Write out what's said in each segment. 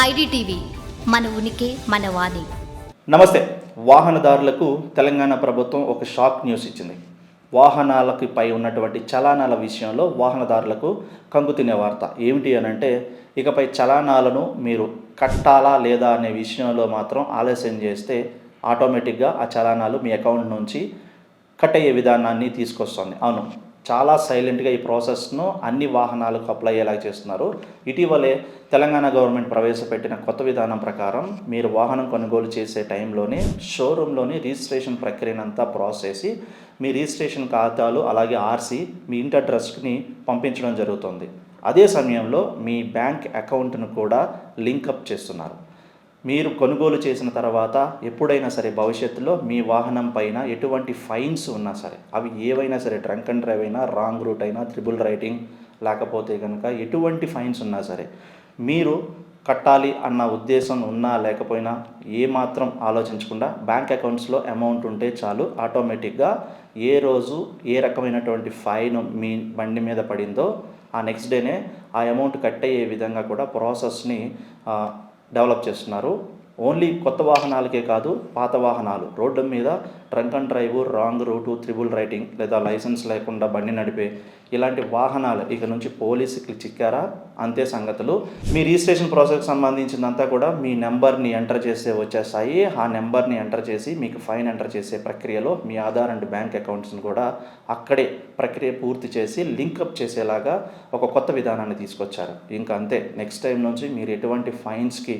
IDTV మన ఉనికి మన వాణి. నమస్తే. వాహనదారులకు తెలంగాణ ప్రభుత్వం ఒక షాక్ న్యూస్ ఇచ్చింది. వాహనాలకి పై ఉన్నటువంటి చలానాల విషయంలో వాహనదారులకు కంగు తినే వార్త. ఏమిటి అని అంటే ఇకపై చలానాలను మీరు కట్టాలా లేదా అనే విషయంలో మాత్రం ఆలస్యం చేస్తే ఆటోమేటిక్గా ఆ చలానాలు మీ అకౌంట్ నుంచి కట్ అయ్యే విధానాన్ని తీసుకొస్తుంది. అవును. చాలా సైలెంట్గా ఈ ప్రాసెస్ను అన్ని వాహనాలకు అప్లై అయ్యేలాగా చేస్తున్నారు. ఇటీవలే తెలంగాణ గవర్నమెంట్ ప్రవేశపెట్టిన కొత్త విధానం ప్రకారం మీరు వాహనం కొనుగోలు చేసే టైంలోనే షోరూంలోని రిజిస్ట్రేషన్ ప్రక్రియనంతా ప్రాసెస్ చేసి మీ రిజిస్ట్రేషన్ ఖాతాలు అలాగే ఆర్సీ మీ ఇంటి అడ్రస్ని పంపించడం జరుగుతుంది. అదే సమయంలో మీ బ్యాంక్ అకౌంట్ను కూడా లింకప్ చేస్తున్నారు. మీరు కొనుగోలు చేసిన తర్వాత ఎప్పుడైనా సరే భవిష్యత్తులో మీ వాహనం పైన ఎటువంటి ఫైన్స్ ఉన్నా సరే అవి ఏవైనా సరే డ్రంక్ అండ్ డ్రైవ్ అయినా రాంగ్ రూట్ అయినా త్రిబుల్ రైటింగ్ లేకపోతే కనుక ఎటువంటి ఫైన్స్ ఉన్నా సరే మీరు కట్టాలి అన్న ఉద్దేశం ఉన్నా లేకపోయినా ఏమాత్రం ఆలోచించకుండా బ్యాంక్ అకౌంట్స్లో అమౌంట్ ఉంటే చాలు ఆటోమేటిక్గా ఏ రోజు ఏ రకమైనటువంటి ఫైన్ మీ బండి మీద పడిందో ఆ నెక్స్ట్ డేనే ఆ అమౌంట్ కట్ అయ్యే విధంగా కూడా ప్రాసెస్ని డెవలప్ చేస్తున్నారు. ఓన్లీ కొత్త వాహనాలకే కాదు పాత వాహనాలు. రోడ్డు మీద drunk and drive wrong route triple riding లేదా లైసెన్స్ లేకుండా బండి నడిపే ఇలాంటి వాహనాలు ఇక నుంచి పోలీసుకి చిక్కారా? అంతే సంగతులు. మీ రిజిస్ట్రేషన్ ప్రాసెస్కి సంబంధించిందంతా కూడా మీ నెంబర్ని ఎంటర్ చేస్తే వచ్చేస్తాయి. ఆ నెంబర్ని ఎంటర్ చేసి మీకు ఫైన్ ఎంటర్ చేసే ప్రక్రియలో మీ ఆధార్ అండ్ బ్యాంక్ అకౌంట్స్ని కూడా అక్కడే ప్రక్రియ పూర్తి చేసి లింకప్ చేసేలాగా ఒక కొత్త విధానాన్ని తీసుకొచ్చారు. ఇంకా అంతే. నెక్స్ట్ టైం నుంచి మీరు ఎటువంటి ఫైన్స్కి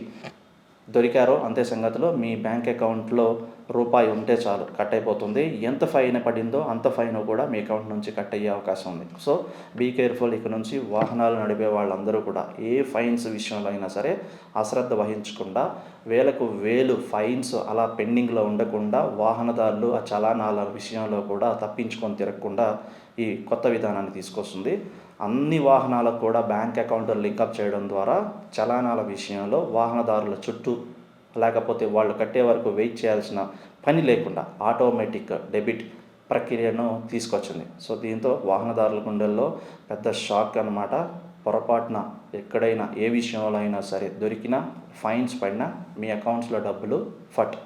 దొరికారో అంతే సంగతిలో మీ బ్యాంక్ అకౌంట్లో రూపాయి ఉంటే చాలు కట్ అయిపోతుంది ఎంత ఫైన్ పడిందో అంత ఫైన్ కూడా మీ అకౌంట్ నుంచి కట్ అయ్యే అవకాశం ఉంది. సో బీ కేర్ఫుల్ ఇక్కడ నుంచి వాహనాలు నడిపే వాళ్ళందరూ కూడా ఏ ఫైన్స్ విషయంలో అయినా సరే అశ్రద్ధ వహించకుండా వేలకు వేలు ఫైన్స్ అలా పెండింగ్లో ఉండకుండా వాహనదారులు ఆ చలానాల విషయంలో కూడా తప్పించుకొని తిరగకుండా ఈ కొత్త విధానాన్ని తీసుకొస్తుంది. అన్ని వాహనాలకు కూడా బ్యాంక్ అకౌంట్ లింకప్ చేయడం ద్వారా చలానాల విషయంలో వాహనదారుల చుట్టూ లేకపోతే వాళ్ళు కట్టే వరకు వెయిట్ చేయాల్సిన పని లేకుండా ఆటోమేటిక్ డెబిట్ ప్రక్రియను తీసుకొచ్చింది. సో దీంతో వాహనదారుల గుండెల్లో పెద్ద షాక్ అన్నమాట. పొరపాటున ఎక్కడైనా ఏ విషయంలో అయినా సరే దొరికినా ఫైన్స్ పడినా మీ అకౌంట్స్లో డబ్బులు ఫట్.